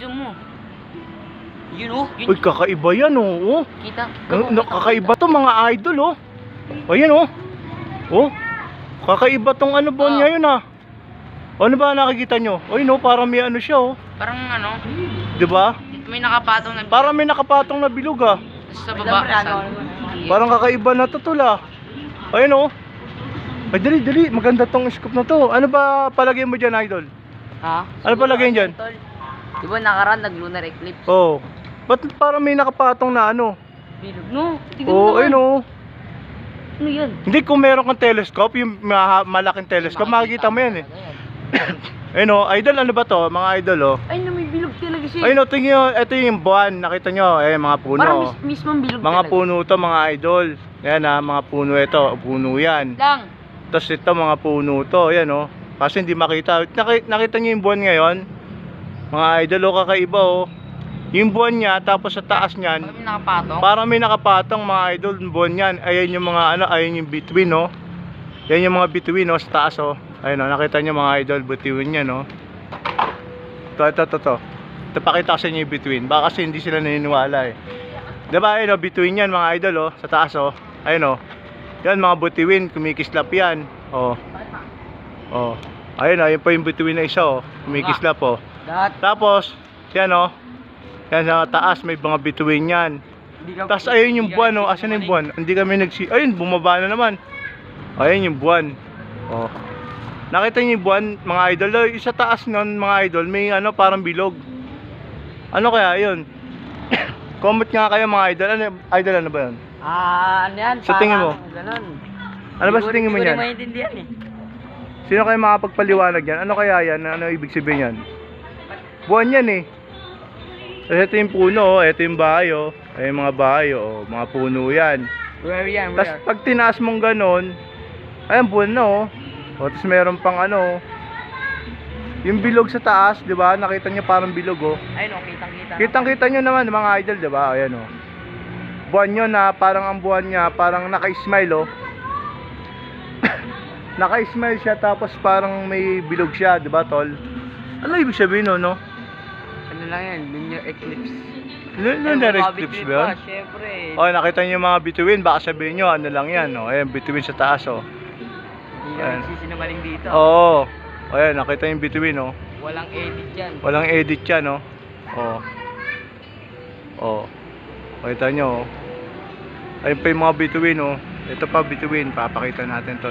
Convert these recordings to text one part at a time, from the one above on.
Zoom mo. Yun oh. Yun. Uy, kakaiba yan oh. oh. Kita. Ano, no, kakaiba to mga idol oh. O yan oh. Oh. Kakaiba tong ano bon Ah. ngayon ah. Ano ba nakikita nyo? Uy no, parang may ano siya oh. Parang ano, 'Di ba? may nakapatong na Parang may nakapatong na bilog ah. sa baba. Sa, Parang kakaiba na to tol ah. Ayun oh. Ay dali dali, maganda tong scoop na to. Ano ba palagay mo diyan idol? ha? Ano pa lagyan dyan? Tol. Di ba nakaraan nag-lunar eclipse? Oh. Ba't parang may nakapatong na ano? Bilog. No, tignan Oh, mo ayun naman. oh. Ano yan? Hindi kung meron kang telescope, yung maha- malaking telescope, makikita mo yan eh. Ayun oh, idol ano ba to? Mga idol oh. Ay, na may bilog talaga siya. Ayun oh, tingin nyo, ito yung buwan, nakita nyo, eh mga puno. Parang oh. mis mismong bilog Mga talaga. puno to mga idol. Yan ah, mga puno ito, puno yan. Lang. Tapos ito mga puno to, yan oh. Kasi hindi makita. Naki- nakita nyo yung buwan ngayon? Mga idol oh, kakaiba oh. Yung buwan niya, tapos sa taas niyan, Parang may nakapatong. Parang may nakapatong mga idol buwan yan. Ayan yung mga ano, ayan yung between no. Yan yung mga between no, sa taas oh. Ayun oh, nakita niyo mga idol between yan no. Ito, ito, ito, ito. Ito pakita ko sa inyo yung between. Baka kasi hindi sila naniniwala eh. Diba ayun oh, between yan mga idol oh, sa taas oh. Ayun oh. Yan mga between, kumikislap yan. Oh. Oh. Ayun oh, yun pa yung between na isa oh. Kumikislap oh. Lahat. Tapos, yan oh. Yan sa taas may mga bituin yan. Hindi Tapos ayun yung hindi buwan oh. Asan yung buwan? Hindi kami nagsi... Ayun, bumaba na naman. Ayun yung buwan. Oh. Nakita niyo yung buwan, mga idol. Oh, Yung sa taas nun, mga idol, may ano, parang bilog. Ano kaya yun? Comment nga kayo mga idol. Ano, idol ano ba yun? Ah, ano yan? Sa tingin mo? Ganun. Ano ba sa tingin mo Hindi yan? ko rin maintindihan eh. Sino kayo makapagpaliwanag yan? Ano kaya yan? Ano ibig sabihin yan? Buwan yan eh. Tapos ito yung puno, oh. ito yung bahay, oh. Ay, mga bahay, oh. Mga puno yan. Where yan? Tapos pag tinaas mong ganon, ayan buwan na oh. O, tapos meron pang ano, yung bilog sa taas, di ba? Nakita niyo parang bilog oh. Ayun oh, kitang-kita. Kitang kita nyo naman mga idol, di ba? Ayan oh. Buwan nyo na parang ang buwan niya, parang naka-smile oh. naka-smile siya tapos parang may bilog siya, di ba tol? Ano ibig sabihin no, no? Lang yan? Lunar eclipse. Lunar eclipse ba yun? Siyempre. Oh, nakita niyo yung mga bituin, baka sabihin nyo, ano lang yan, oh. Ayan, bituin sa taas, oh. Hindi Ayan. ka nagsisinungaling dito. Oo. Oh. Ayan, nakita yung bituin, oh. Walang edit yan. Walang edit yan, oh. Oh. Oh. Makita nyo, oh. Ayun pa yung mga bituin, oh. Ito pa bituin, papakita natin to.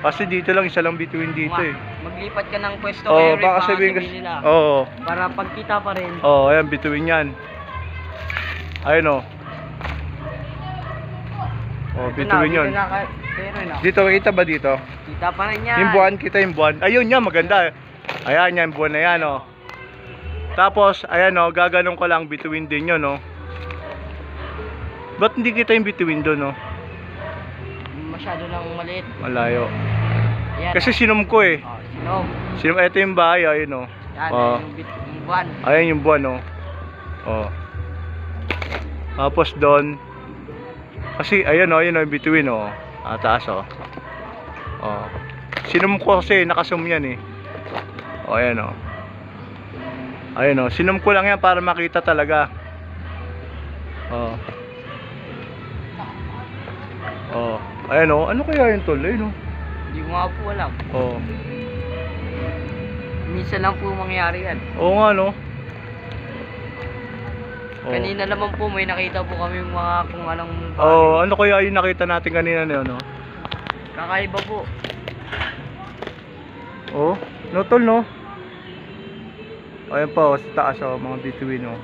Kasi dito lang, isa lang bituin dito, eh. Maglipat ka ng pwesto Oo, kay oh, Ray, baka sabihin kasi, nila. oo. Para pagkita pa rin. Oh, ayan, bituin yan. Ayun, oh. Oh, Ito bituin na, yun. dito na ka- Pero no. Dito, kita ba dito? Kita pa rin yan. Yung buwan, kita yung buwan. Ayun yan, maganda. Ayan, yan, buwan na yan, oh. Tapos, ayan, oh, gaganong ko lang bituin din yun, oh. Ba't hindi kita yung bituin doon, oh? Masyado lang maliit. Malayo. Yan. Kasi sinom ko, eh. Oh, sinom. Sinom, ito yung bahay, ayun, oh. Yan, Oh. yung, bit, yung buwan. Ayan yung buwan, oh. Oh. Tapos doon, kasi, ayan, oh, ayan, oh, bituin, oh. Ah, taas, oh. Oh. Sinom ko kasi, nakasum yan, eh. Oh, ayan, oh. Ayan, oh. Sinom ko lang yan para makita talaga. Oh. Oh. Ayan, oh. Ano kaya yung tol? Ayun, oh. Hindi ko nga po alam. Oh. Minsan lang po mangyari yan. Oo nga, no? Oh. Kanina naman po may nakita po kami mga kung anong Oh, ano kaya yung nakita natin kanina na yun, no? kakaiba po. Oh, no tol, no? Ayan pa, oh, sa taas, oh, mga bituin, oh.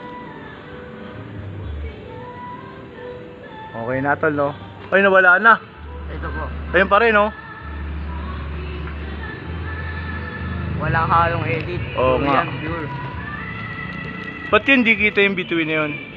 Okay na, tol, no? Ay, nawala na. Ito po. Ayun pa rin, oh. Walang halong edit. Oo nga. pure. Ba't yun di kita yung bituin na yun?